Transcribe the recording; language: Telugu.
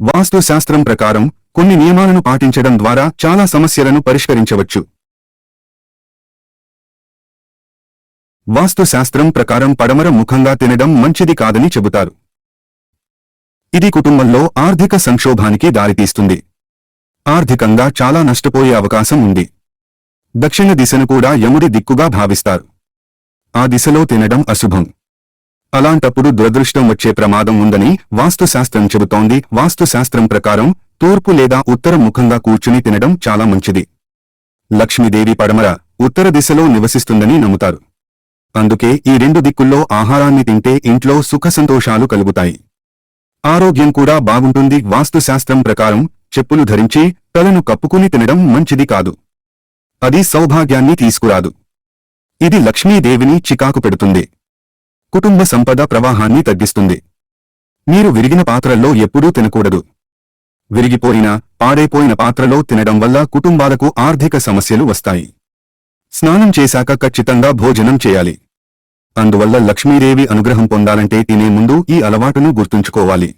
వాస్తు శాస్త్రం ప్రకారం కొన్ని నియమాలను పాటించడం ద్వారా చాలా సమస్యలను పరిష్కరించవచ్చు. వాస్తు శాస్త్రం ప్రకారం పడమర ముఖంగా తినడం మంచిది కాదని చెబుతారు. ఇది కుటుంబంలో ఆర్థిక సంక్షోభానికి దారితీస్తుంది. ఆర్థికంగా చాలా నష్టపోయే అవకాశం ఉంది. దక్షిణ దిశను కూడా యముడి దిక్కుగా భావిస్తారు. ఆ దిశలో తినడం అశుభం. అలాంటప్పుడు దురదృష్టం వచ్చే ప్రమాదం ఉందని వాస్తుశాస్త్రం చెబుతోంది. వాస్తుశాస్త్రం ప్రకారం తూర్పు లేదా ఉత్తర ముఖంగా కూర్చుని తినడం చాలా మంచిది. లక్ష్మీదేవి పడమర ఉత్తర దిశలో నివసిస్తుందని నమ్ముతారు. అందుకే ఈ రెండు దిక్కుల్లో ఆహారాన్ని తింటే ఇంట్లో సుఖ సంతోషాలు కలుగుతాయి. ఆరోగ్యం కూడా బాగుంటుంది. వాస్తుశాస్త్రం ప్రకారం చెప్పులు ధరించి తలను కప్పుకుని తినడం మంచిది కాదు. అది సౌభాగ్యాన్ని తీసుకురాదు. ఇది లక్ష్మీదేవిని చికాకు పెడుతుంది. కుటుంబ సంపద ప్రవాహాన్ని తగ్గిస్తుంది. మీరు విరిగిన పాత్రల్లో ఎప్పుడూ తినకూడదు. విరిగిపోయిన పాడైపోయిన పాత్రలో తినడం వల్ల కుటుంబాలకు ఆర్థిక సమస్యలు వస్తాయి. స్నానం చేశాక ఖచ్చితంగా భోజనం చేయాలి. అందువల్ల లక్ష్మీదేవి అనుగ్రహం పొందాలంటే తినే ముందు ఈ అలవాటును గుర్తుంచుకోవాలి.